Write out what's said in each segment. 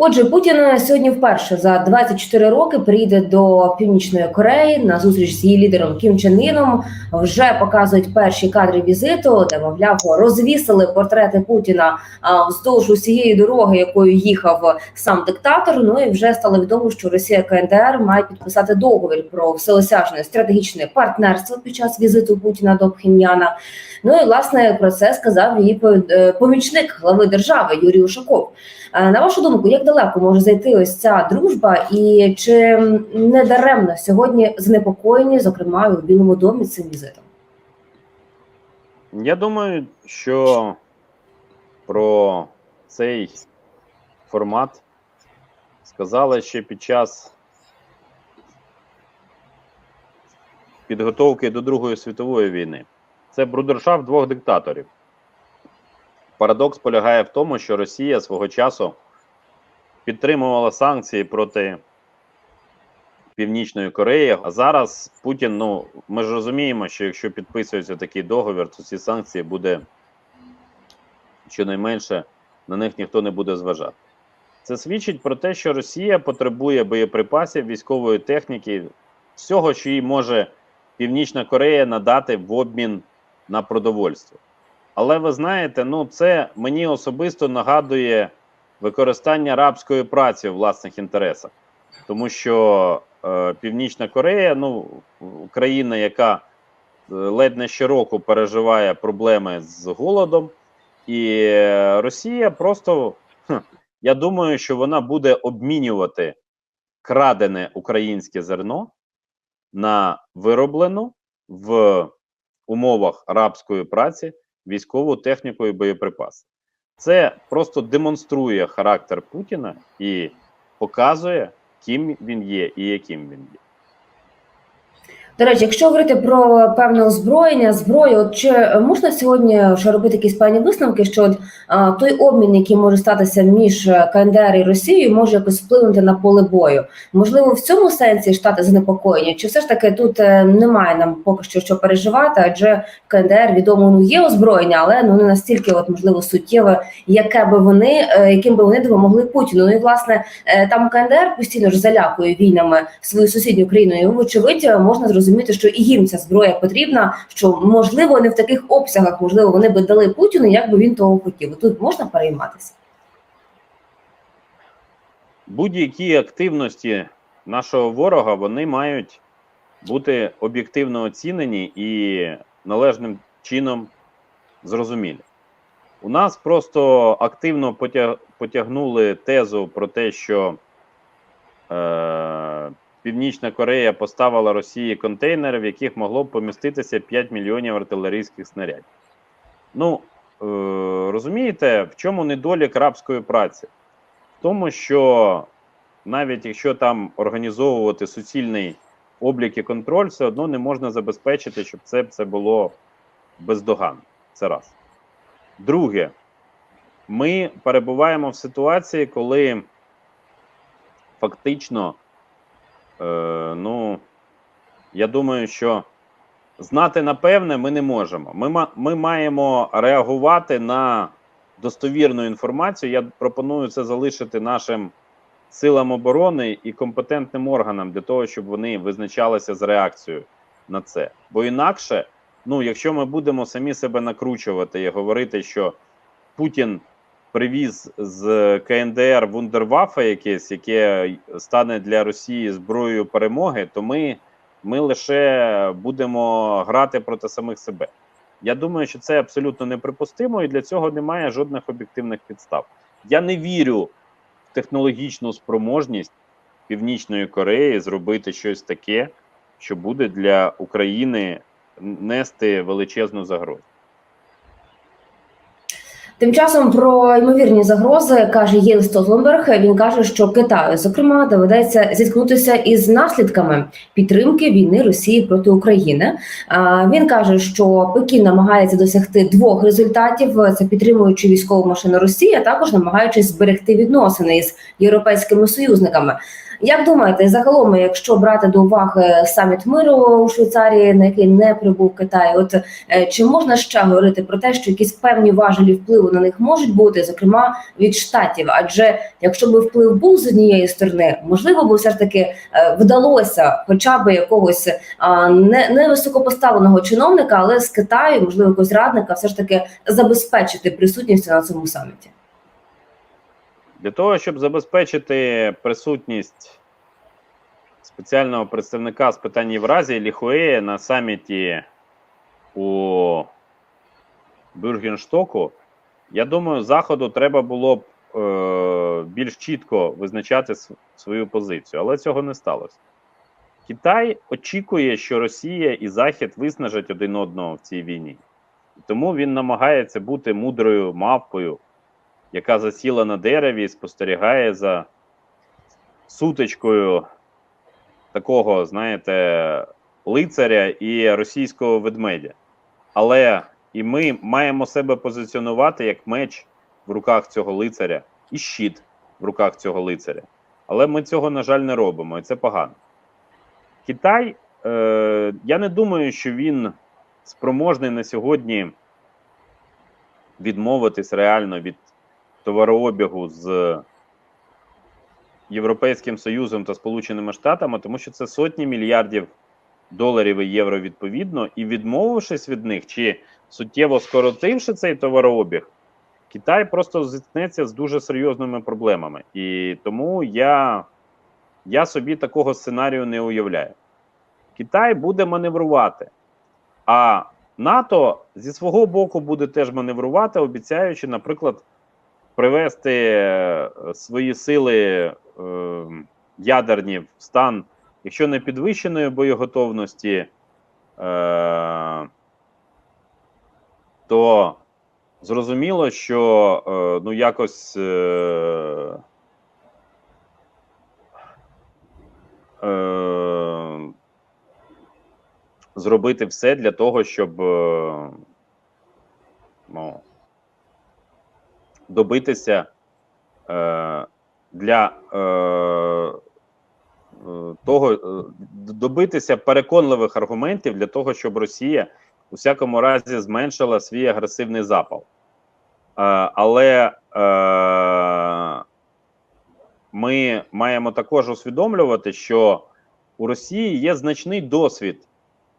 Отже, Путін сьогодні вперше за 24 роки приїде до Північної Кореї на зустріч з її лідером Кім Чен Іном. Вже показують перші кадри візиту, де мовляв розвісили портрети Путіна вздовж усієї дороги, якою їхав сам диктатор. Ну і вже стало відомо, що Росія КНДР має підписати договір про всеосяжне стратегічне партнерство під час візиту Путіна до Пхеньяна. Ну і власне про це сказав її е, помічник глави держави Юрій Ушаков. Е, На вашу думку, як далеко може зайти ось ця дружба, і чи не даремно сьогодні занепокоєні, зокрема і у Білому домі цим візитом? Я думаю, що про цей формат сказали ще під час підготовки до Другої світової війни. Це брудершафт двох диктаторів. Парадокс полягає в тому, що Росія свого часу підтримувала санкції проти Північної Кореї. А зараз Путін, ну ми ж розуміємо, що якщо підписується такий договір, то ці санкції буде щонайменше на них ніхто не буде зважати. Це свідчить про те, що Росія потребує боєприпасів, військової техніки, всього, що їй може Північна Корея надати в обмін на продовольство. Але ви знаєте, ну це мені особисто нагадує використання рабської праці в власних інтересах, тому що е, Північна Корея, ну країна, яка е, ледь не щороку переживає проблеми з голодом, і е, Росія просто, хм, я думаю, що вона буде обмінювати крадене українське зерно на вироблену в умовах рабської праці військову техніку і боєприпаси. Це просто демонструє характер Путіна і показує, ким він є і яким він є. До речі, якщо говорити про певне озброєння, зброю, от чи можна сьогодні вже робити якісь певні висновки, що от, а, той обмін, який може статися між КНДР і Росією, може якось вплинути на поле бою? Можливо, в цьому сенсі штати занепокоєні, чи все ж таки тут е, немає нам поки що що переживати, адже КНДР відомо ну є озброєння, але ну не настільки, от можливо, суттєве, яке би вони, е, яким би вони допомогли Путіну. Ну і власне е, там КНДР постійно ж залякує війнами свою сусідню країну. І вочевидь можна зрозуміти, що і їм ця зброя потрібна, що можливо не в таких обсягах, можливо, вони би дали Путіну, як би він того хотів. Тут можна перейматися. Будь-які активності нашого ворога вони мають бути об'єктивно оцінені і належним чином зрозумілі. У нас просто активно потяг... потягнули тезу про те, що е... Північна Корея поставила Росії контейнери, в яких могло б поміститися 5 мільйонів артилерійських снарядів. Ну, е... розумієте, в чому недолік рабської праці? В тому, що навіть якщо там організовувати суцільний облік і контроль, все одно не можна забезпечити, щоб це, це було бездоганно. Це раз. Друге, ми перебуваємо в ситуації, коли фактично, е, ну, я думаю, що знати напевне ми не можемо. Ми, ми маємо реагувати на достовірну інформацію. Я пропоную це залишити нашим силам оборони і компетентним органам для того, щоб вони визначалися з реакцією на це. Бо інакше, ну якщо ми будемо самі себе накручувати і говорити, що Путін привіз з КНДР вундервафа якесь, яке стане для Росії зброєю перемоги, то ми, ми лише будемо грати проти самих себе. Я думаю, що це абсолютно неприпустимо, і для цього немає жодних об'єктивних підстав. Я не вірю в технологічну спроможність Північної Кореї зробити щось таке, що буде для України нести величезну загрозу. Тим часом про ймовірні загрози каже Єл Столтенберг. Він каже, що Китаю, зокрема, доведеться зіткнутися із наслідками підтримки війни Росії проти України. Він каже, що Пекін намагається досягти двох результатів: це підтримуючи військову машину Росії, а також намагаючись зберегти відносини із європейськими союзниками. Як думаєте, загалом, якщо брати до уваги саміт миру у Швейцарії, на який не прибув Китай, от е, чи можна ще говорити про те, що якісь певні важелі впливу на них можуть бути, зокрема від штатів? Адже якщо би вплив був з однієї сторони, можливо, би все ж таки е, вдалося, хоча б якогось не, не високопоставленого чиновника, але з Китаю, можливо, якогось радника, все ж таки забезпечити присутність на цьому саміті. Для того, щоб забезпечити присутність спеціального представника з питань Євразії Ліхуея на саміті у Бюргенштоку, я думаю, Заходу треба було б е, більш чітко визначати свою позицію, але цього не сталося. Китай очікує, що Росія і Захід виснажать один одного в цій війні. Тому він намагається бути мудрою мавпою, яка засіла на дереві і спостерігає за сутичкою такого, знаєте, лицаря і російського ведмедя. Але і ми маємо себе позиціонувати як меч в руках цього лицаря і щит в руках цього лицаря. Але ми цього, на жаль, не робимо, і це погано. Китай, е, я не думаю, що він спроможний на сьогодні відмовитись реально від товарообігу з Європейським Союзом та Сполученими Штатами, тому що це сотні мільярдів доларів і євро відповідно, і відмовившись від них чи суттєво скоротивши цей товарообіг, Китай просто зіткнеться з дуже серйозними проблемами. І тому я, я собі такого сценарію не уявляю. Китай буде маневрувати, а НАТО зі свого боку буде теж маневрувати, обіцяючи, наприклад, привести е, свої сили е, ядерні в стан, якщо не підвищеної боєготовності, е, то зрозуміло, що ну якось. Зробити все для того, щоб ну, добитися е, для е, е, того, добитися переконливих аргументів для того, щоб Росія у всякому разі зменшила свій агресивний запал. Але ми маємо також усвідомлювати, що у Росії є значний досвід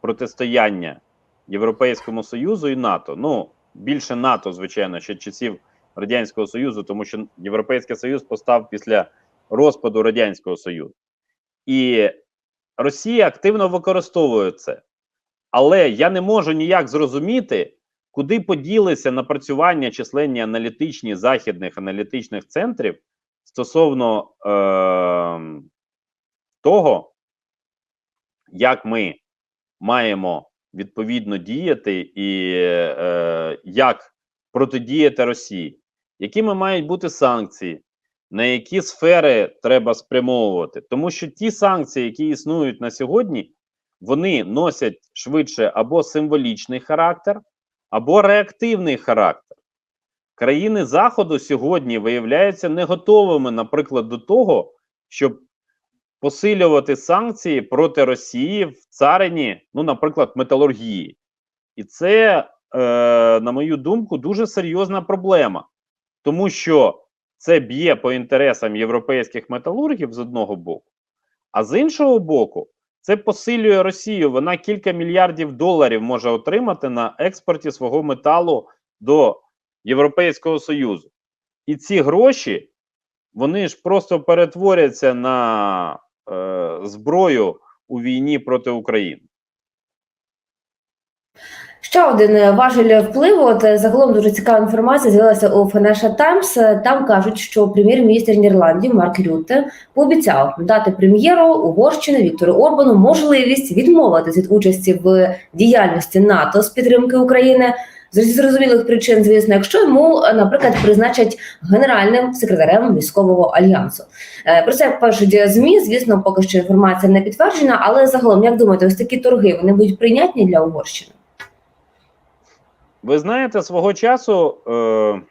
протистояння Європейському Союзу і НАТО. Ну, більше НАТО, звичайно, ще часів Радянського Союзу, тому що Європейський Союз постав після розпаду Радянського Союзу. І Росія активно використовує це. Але я не можу ніяк зрозуміти, куди поділися напрацювання численні аналітичні західних аналітичних центрів стосовно е- того, як ми маємо відповідно діяти і е, як протидіяти Росії, якими мають бути санкції, на які сфери треба спрямовувати, тому що ті санкції, які існують на сьогодні, вони носять швидше або символічний характер, або реактивний характер. Країни Заходу сьогодні виявляються не готовими, наприклад, до того, щоб посилювати санкції проти Росії в царині, ну, наприклад, металургії. І це, на мою думку, дуже серйозна проблема, тому що це б'є по інтересам європейських металургів з одного боку, а з іншого боку, це посилює Росію. Вона кілька мільярдів доларів може отримати на експорті свого металу до Європейського Союзу. І ці гроші вони ж просто перетворяться на е, зброю у війні проти України. Ще один е, важель впливу. От е, загалом дуже цікава інформація з'явилася у Financial Times. Е, Там кажуть, що прем'єр-міністр Нідерландів Марк Рютте пообіцяв дати прем'єру Угорщини Віктору Орбану можливість відмовитись від участі в діяльності НАТО з підтримки України. З зрозумілих причин, звісно, якщо йому, наприклад, призначать генеральним секретарем військового альянсу. Про це пишуть змі. Звісно, поки що інформація не підтверджена, але загалом, як думаєте, ось такі торги вони будуть прийнятні для Угорщини? Ви знаєте, свого часу е,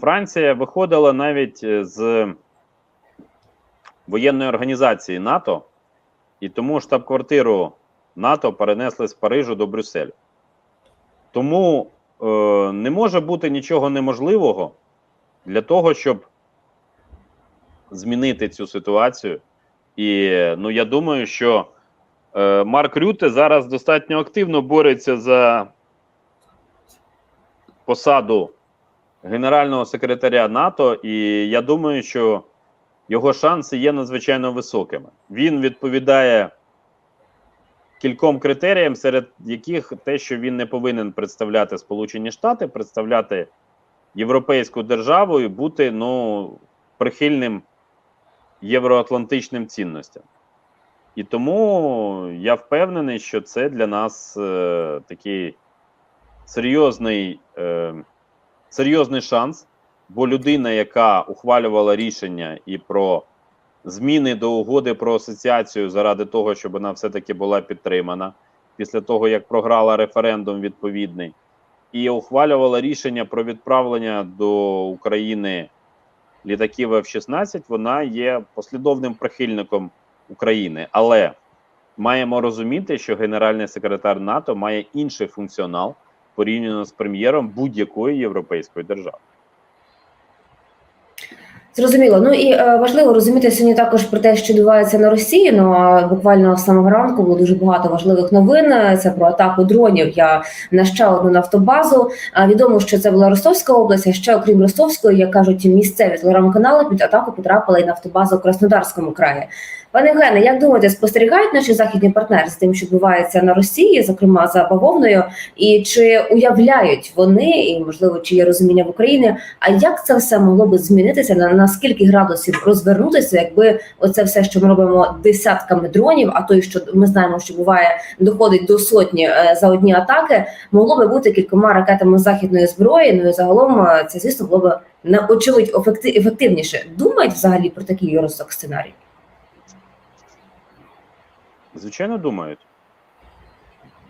Франція виходила навіть е, з воєнної організації НАТО, і тому штаб-квартиру НАТО перенесли з Парижу до Брюсселю. Тому е, не може бути нічого неможливого для того, щоб змінити цю ситуацію. І ну, я думаю, що Марк Рюте зараз достатньо активно бореться за посаду генерального секретаря НАТО, і я думаю, що його шанси є надзвичайно високими. Він відповідає кільком критеріям, серед яких те, що він не повинен представляти Сполучені Штати, представляти європейську державу і бути ну, прихильним євроатлантичним цінностям. І тому я впевнений, що це для нас е, такий серйозний, е, серйозний шанс, бо людина, яка ухвалювала рішення і про зміни до угоди про асоціацію заради того, щоб вона все-таки була підтримана після того, як програла референдум відповідний, і ухвалювала рішення про відправлення до України літаків F-16, вона є послідовним прихильником України. Але маємо розуміти, що генеральний секретар НАТО має інший функціонал порівняно з прем'єром будь-якої європейської держави. Зрозуміло. Ну і е, важливо розуміти сьогодні також про те, що відбувається на Росії. Ну а буквально з самого ранку було дуже багато важливих новин. Це про атаку дронів. Я на ще одну нафтобазу. А відомо, що це була Ростовська область. А ще окрім Ростовської, як кажуть місцеві телеграм-канали, під атаку потрапила і нафтобаза в Краснодарському краї. Пане Євгене, як думаєте, спостерігають наші західні партнери з тим, що відбувається на Росії, зокрема за бавовною, і чи уявляють вони, і можливо, чи є розуміння в Україні, а як це все могло би змінитися на, на скільки градусів розвернутися, якби оце все, що ми робимо десятками дронів, а то й що ми знаємо, що буває доходить до сотні е, за одні атаки, могло би бути кількома ракетами західної зброї. Ну і загалом е, це звісно було б на очевидь ефекти- ефективніше. Думають взагалі про такий розвиток сценарій? Звичайно, думають.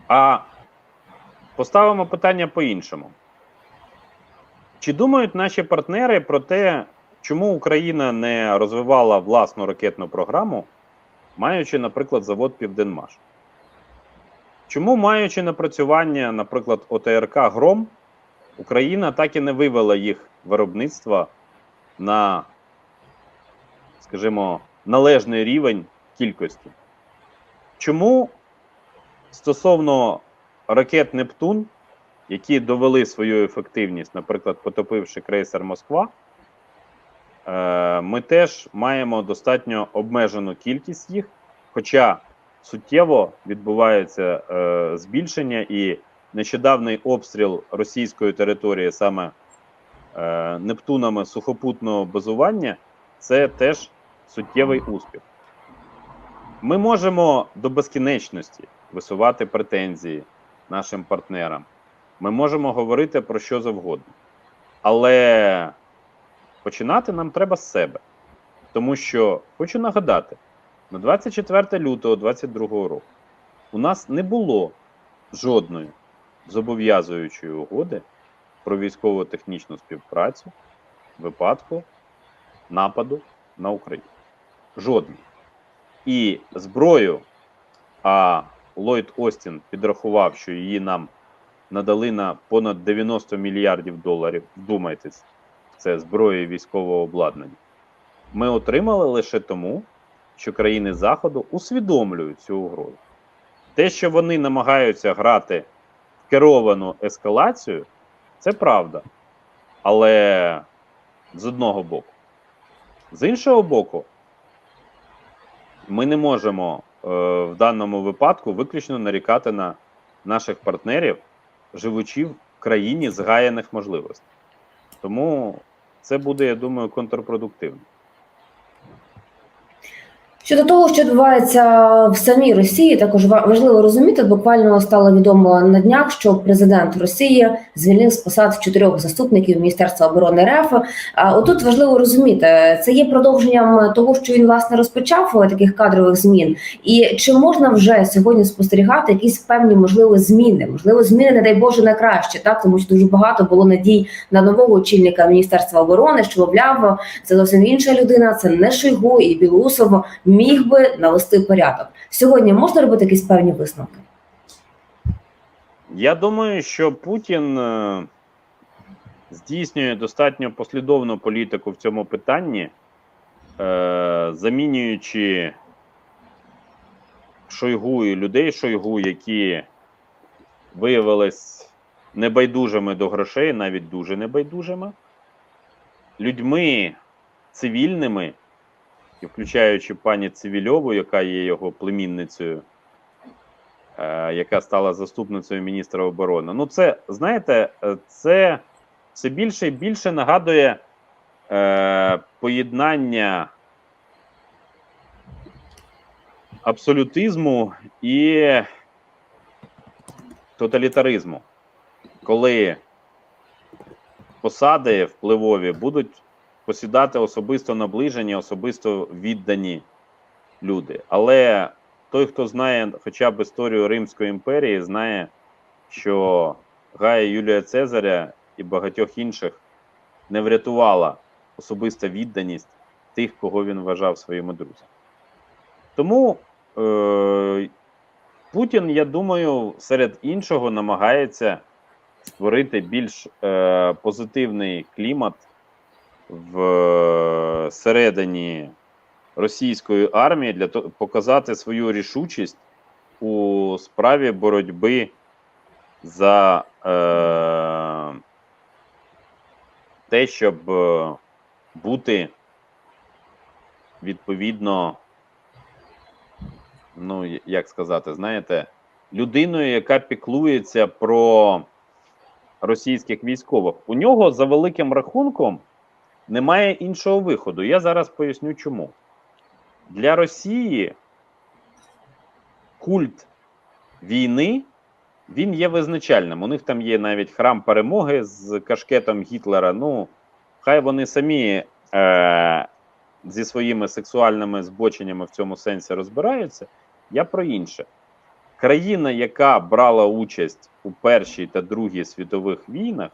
А поставимо питання по-іншому. Чи думають наші партнери про те, чому Україна не розвивала власну ракетну програму, маючи, наприклад, завод Південмаш? Чому, маючи напрацювання, наприклад, ОТРК Гром, Україна так і не вивела їх виробництва на, скажімо, належний рівень кількості? Чому стосовно ракет Нептун, які довели свою ефективність, наприклад, потопивши крейсер Москва, е, ми теж маємо достатньо обмежену кількість їх, хоча суттєво відбувається е, збільшення і нещодавний обстріл російської території саме е, Нептунами сухопутного базування це теж суттєвий успіх. Ми можемо до безкінечності висувати претензії нашим партнерам. Ми можемо говорити про що завгодно. Але починати нам треба з себе. Тому що хочу нагадати: на 24 лютого 2022 року у нас не було жодної зобов'язуючої угоди про військово-технічну співпрацю випадку нападу на Україну. Жодної. І зброю, а Ллойд Остін підрахував, що її нам надали на понад 90 мільярдів доларів. Вдумайтесь, це зброя військового обладнання. Ми отримали лише тому, що країни Заходу усвідомлюють цю угрозу. Те, що вони намагаються грати в керовану ескалацію, це правда. Але з одного боку. З іншого боку, ми не можемо е, в даному випадку виключно нарікати на наших партнерів, живучи в країні згаяних можливостей. Тому це буде, я думаю, контрпродуктивно. Щодо того, що відбувається в самій Росії, також ва- важливо розуміти. Буквально стало відомо на днях, що президент Росії звільнив з посад чотирьох заступників Міністерства оборони РФ. Отут важливо розуміти, це є продовженням того, що він власне розпочав е, таких кадрових змін. І чи можна вже сьогодні спостерігати якісь певні можливо зміни? Можливо, зміни, не дай Боже, на краще, так тому що дуже багато було надій на нового очільника Міністерства оборони, що мовляв, це зовсім інша людина, це не Шойгу і Білоусов міг би навести порядок. Сьогодні можна робити якісь певні висновки? Я думаю, що Путін е, здійснює достатньо послідовну політику в цьому питанні, е, замінюючи Шойгу і людей Шойгу, які виявились небайдужими до грошей, навіть дуже небайдужими, людьми цивільними, і включаючи пані Цивільову, яка є його племінницею, е, яка стала заступницею міністра оборони. Ну, це, знаєте, е, це все більше і більше нагадує е, поєднання абсолютизму і тоталітаризму, коли посади впливові будуть посідати особисто наближені, особисто віддані люди. Але той, хто знає хоча б історію Римської імперії, знає, що Гая Юлія Цезаря і багатьох інших не врятувала особиста відданість тих, кого він вважав своїми друзями. Тому е- Путін, я думаю, серед іншого намагається створити більш е- позитивний клімат в е, середині російської армії для того, показати свою рішучість у справі боротьби за е, те, щоб е, бути відповідно, ну, як сказати, знаєте, людиною, яка піклується про російських військових. У нього за великим рахунком немає іншого виходу. Я зараз поясню чому. Для Росії культ війни він є визначальним. У них там є навіть храм перемоги з кашкетом Гітлера. Ну, хай вони самі е- зі своїми сексуальними збоченнями в цьому сенсі розбираються. Я про інше. Країна, яка брала участь у Першій та Другій світових війнах,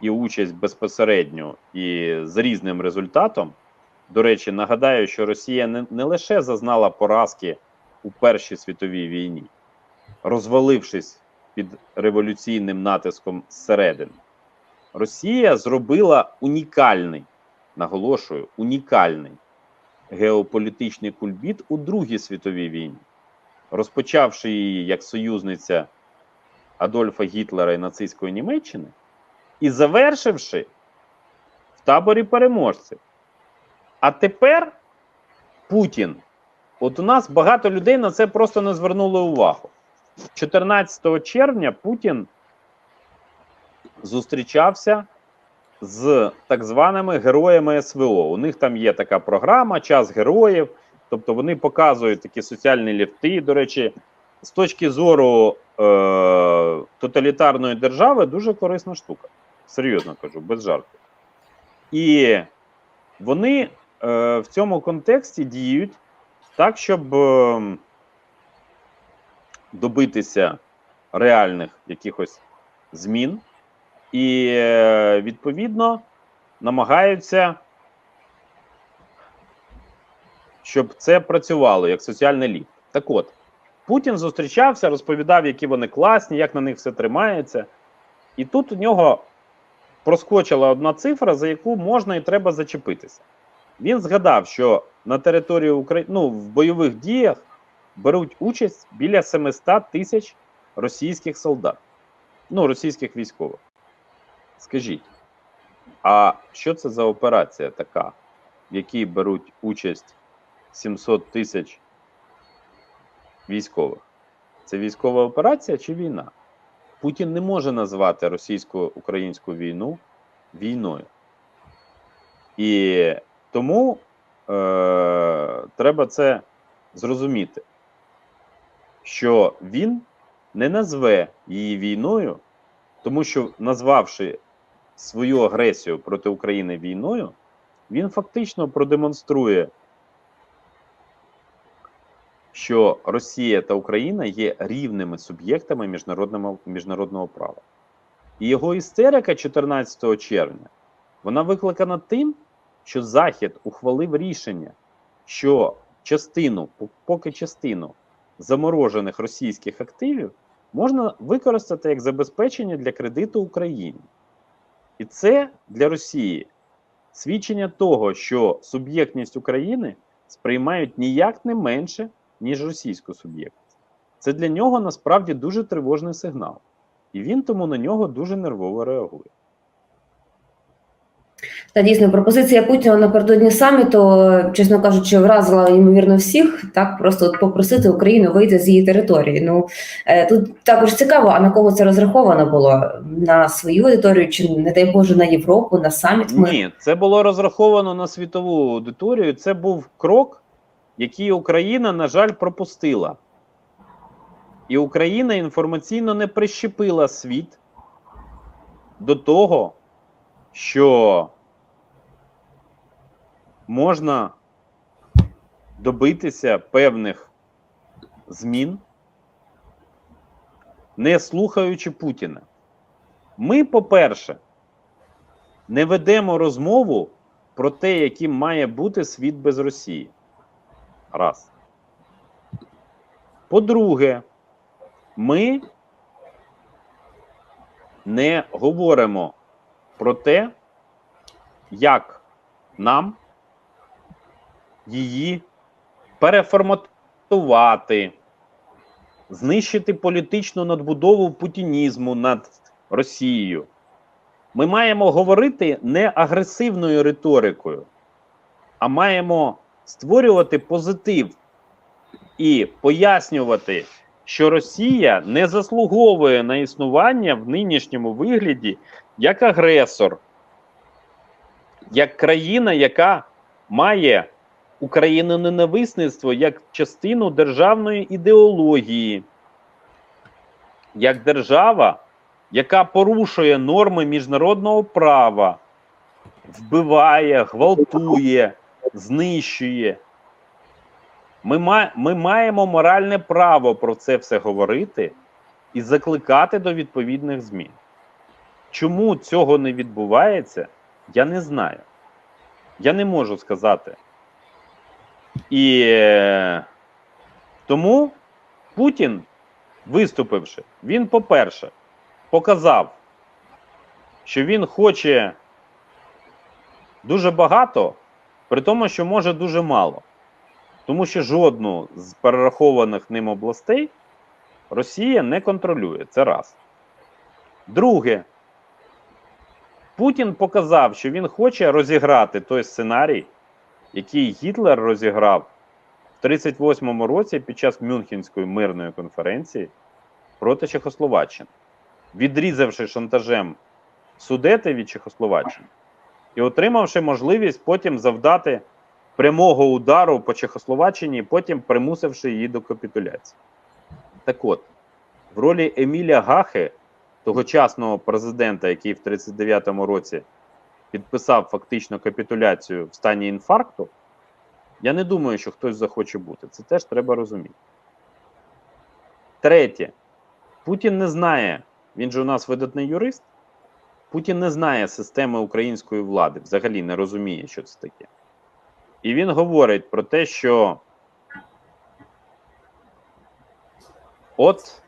і участь безпосередньо і з різним результатом. До речі, нагадаю, що Росія не, не лише зазнала поразки у Першій світовій війні, розвалившись під революційним натиском зсередини. Росія зробила унікальний, наголошую, унікальний геополітичний кульбіт у Другій світовій війні, розпочавши її як союзниця Адольфа Гітлера і нацистської Німеччини, і завершивши в таборі переможців. А тепер Путін. От у нас багато людей на це просто не звернули увагу. 14 червня Путін зустрічався з так званими героями СВО. У них там є така програма Час героїв. Тобто вони показують такі соціальні ліфти. До речі, з точки зору е- тоталітарної держави дуже корисна штука. Серйозно кажу, без жартів. І вони е, в цьому контексті діють так, щоб е, добитися реальних якихось змін, і е, відповідно намагаються, щоб це працювало як соціальний ліфт. Так от, Путін зустрічався, розповідав, які вони класні, як на них все тримається. І тут у нього проскочила одна цифра, за яку можна і треба зачепитися. Він згадав, що на території України ну, в бойових діях беруть участь біля 700 тисяч російських солдат, ну, російських військових. Скажіть, а що це за операція така, в якій беруть участь 700 тисяч військових? Це військова операція чи війна? Путін не може назвати російсько-українську війну війною. І тому е, треба це зрозуміти, що він не назве її війною, тому що, назвавши свою агресію проти України війною, він фактично продемонструє, що Росія та Україна є рівними суб'єктами міжнародного, міжнародного права. І його істерика 14 червня вона викликана тим, що Захід ухвалив рішення, що частину, поки частину заморожених російських активів можна використати як забезпечення для кредиту Україні. І це для Росії свідчення того, що суб'єктність України сприймають ніяк не менше, ніж російську суб'єктність. Це для нього насправді дуже тривожний сигнал. І він тому на нього дуже нервово реагує. Та дійсно пропозиція Путіна напередодні саміту, чесно кажучи, вразила ймовірно всіх. Так просто от попросити Україну вийти з її території. Ну е, тут також цікаво, а на кого це розраховано було на свою аудиторію, чи не дай Боже на Європу, на саміт ми Ні, це було розраховано на світову аудиторію. Це був крок, який Україна, на жаль, пропустила. І Україна інформаційно не прищепила світ до того, що можна добитися певних змін, не слухаючи Путіна. Ми, по-перше, не ведемо розмову про те, яким має бути світ без Росії. Раз. По-друге, ми не говоримо про те, як нам її переформатувати, знищити політичну надбудову путінізму над Росією. Ми маємо говорити не агресивною риторикою, а маємо створювати позитив і пояснювати, що Росія не заслуговує на існування в нинішньому вигляді як агресор, як країна, яка має україноненависництво як частину державної ідеології, як держава, яка порушує норми міжнародного права, вбиває, гвалтує, знищує. Ми, ми маємо моральне право про це все говорити і закликати до відповідних змін. Чому цього не відбувається, я не знаю. Я не можу сказати. І е, тому Путін, виступивши, він, по-перше, показав, що він хоче дуже багато, при тому, що може дуже мало. Тому що жодну з перерахованих ним областей Росія не контролює. Це раз. Друге, Путін показав, що він хоче розіграти той сценарій, який Гітлер розіграв в 38-му році під час Мюнхенської мирної конференції проти Чехословаччини, відрізавши шантажем Судети від Чехословаччини і отримавши можливість потім завдати прямого удару по Чехословаччині, потім примусивши її до капітуляції. Так от, в ролі Еміля Гахи, тогочасного президента, який в 39-му році підписав фактично капітуляцію в стані інфаркту, я не думаю, що хтось захоче бути. Це теж треба розуміти. Третє, Путін не знає, він же у нас видатний юрист. Путін не знає системи української влади, взагалі не розуміє, що це таке. І він говорить про те, що от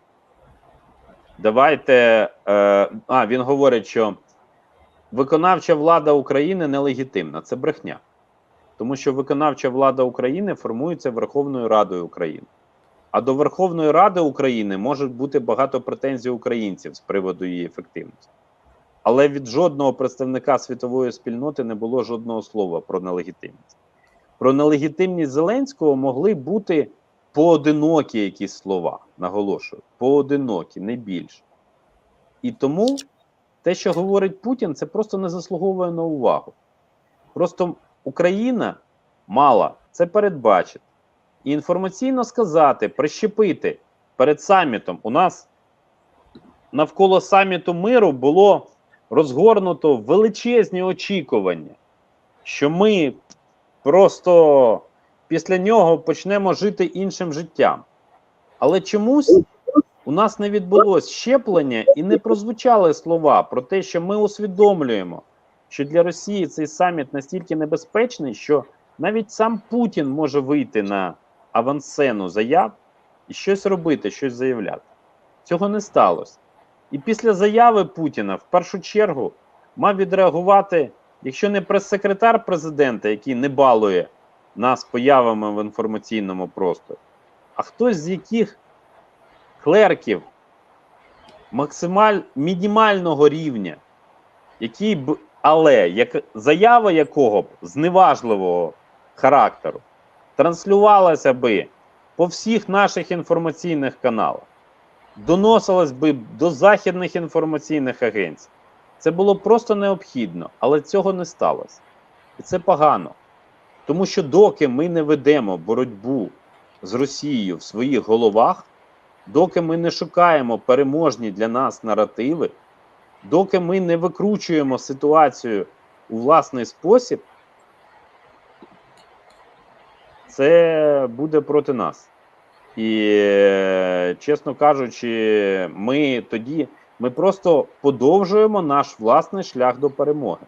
давайте. Е, а, він говорить, що виконавча влада України нелегітимна. Це брехня. Тому що виконавча влада України формується Верховною Радою України. А до Верховної Ради України може бути багато претензій українців з приводу її ефективності. Але від жодного представника світової спільноти не було жодного слова про нелегітимність. Про нелегітимність Зеленського могли бути поодинокі якісь слова, наголошую, поодинокі, не більше. І тому те, що говорить Путін, це просто не заслуговує на увагу. Просто Україна мала це передбачити. І інформаційно сказати, прищепити перед самітом. У нас навколо саміту миру було розгорнуто величезні очікування, що ми просто після нього почнемо жити іншим життям. Але чомусь у нас не відбулось щеплення і не прозвучали слова про те, що ми усвідомлюємо, що для Росії цей саміт настільки небезпечний, що навіть сам Путін може вийти на авансцену заяв і щось робити, щось заявляти. Цього не сталося. І після заяви Путіна в першу чергу мав відреагувати, якщо не прес-секретар президента, який не балує нас появами в інформаційному просторі, а хтось з яких клерків максималь мінімального рівня, який б, але як, заява якого б зневажливого характеру транслювалася би по всіх наших інформаційних каналах, доносилась би до західних інформаційних агенцій. Це було просто необхідно, але цього не сталося. І це погано. Тому що доки ми не ведемо боротьбу з Росією в своїх головах, доки ми не шукаємо переможні для нас наративи, доки ми не викручуємо ситуацію у власний спосіб, це буде проти нас. І, е, чесно кажучи, ми тоді ми просто подовжуємо наш власний шлях до перемоги.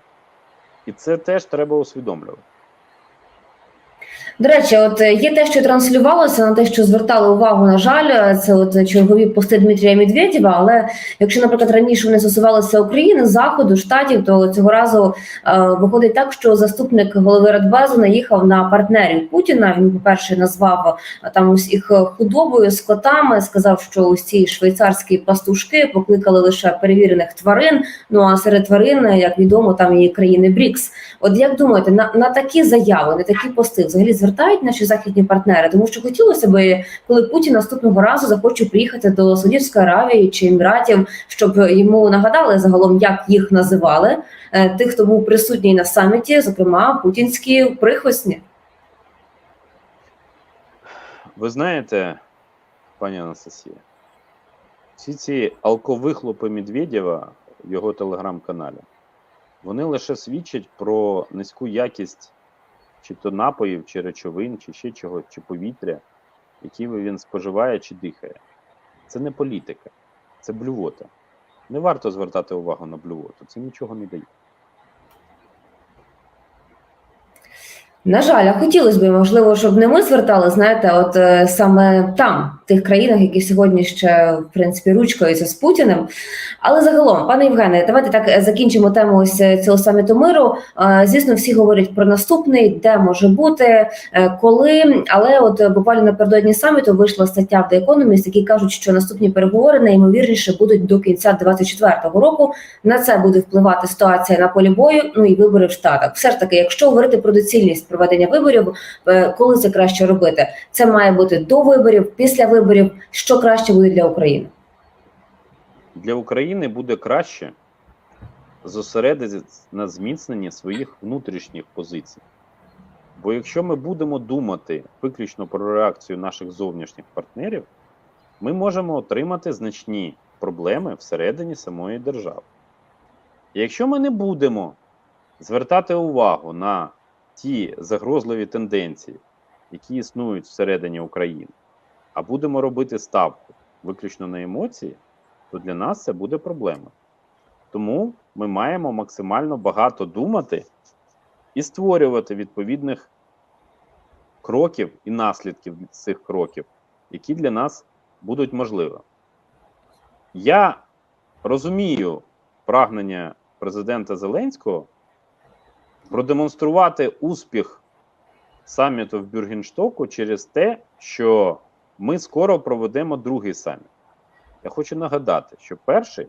І це теж треба усвідомлювати. До речі, от е, є те, що транслювалося на те, що звертали увагу, на жаль, це от чергові пости Дмитрія Медведєва. Але якщо, наприклад, раніше вони стосувалися України, заходу, штатів, то цього разу е, виходить так, що заступник голови Радбезу наїхав на партнерів Путіна. Він, по перше, назвав е, там усіх худобою, скотами, сказав, що ці швейцарські пастушки покликали лише перевірених тварин. Ну а серед тварин, як відомо, там і країни Брікс. От як думаєте, на, на такі заяви, на такі пости взагалі звертають наші західні партнери? Тому що хотілося би, коли Путін наступного разу захоче приїхати до Саудівської Аравії чи Еміратів, щоб йому нагадали загалом, як їх називали, е, тих, хто був присутній на саміті, зокрема путінські прихвостні. Ви знаєте, пані Анастасія, всі ці алковихлопи Медведєва в його телеграм-каналі, вони лише свідчать про низьку якість чи то напоїв, чи речовин, чи ще чогось, чи повітря, які він споживає чи дихає. Це не політика, це блювота. Не варто звертати увагу на блювоту, це нічого не дає. На жаль, а хотілося б, можливо, щоб не ми звертали, знаєте, от е, саме там, в тих країнах, які сьогодні ще в принципі ручкаються з Путіним. Але загалом, пане Євгене, давайте так е, закінчимо тему ось е, цього саміту миру. Е, Звісно, всі говорять про наступний, де може бути, е, коли. Але от е, буквально напередодні саміту вийшла стаття в The Economist, які кажуть, що наступні переговори найімовірніше будуть до кінця 24-го року. На це буде впливати ситуація на полі бою, ну і вибори в штатах. Все ж таки, якщо говорити про доцільність проведення виборів, е, коли це краще робити, це має бути до виборів, після виборів. Що краще буде для України? Для України буде краще зосередитися на зміцненні своїх внутрішніх позицій. Бо якщо ми будемо думати виключно про реакцію наших зовнішніх партнерів, ми можемо отримати значні проблеми всередині самої держави. І якщо ми не будемо звертати увагу на ті загрозливі тенденції, які існують всередині України, а будемо робити ставку виключно на емоції, то для нас це буде проблема. Тому ми маємо максимально багато думати і створювати відповідних кроків і наслідків цих кроків, які для нас будуть можливі. Я розумію прагнення президента Зеленського продемонструвати успіх саміту в Бюргенштоку через те, що ми скоро проведемо другий саміт. Я хочу нагадати, що перший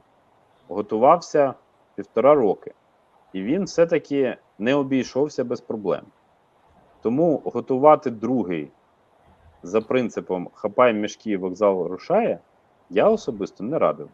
готувався півтора роки, і він все-таки не обійшовся без проблем. Тому готувати другий за принципом хапай мішки, вокзал рушає, я особисто не радив.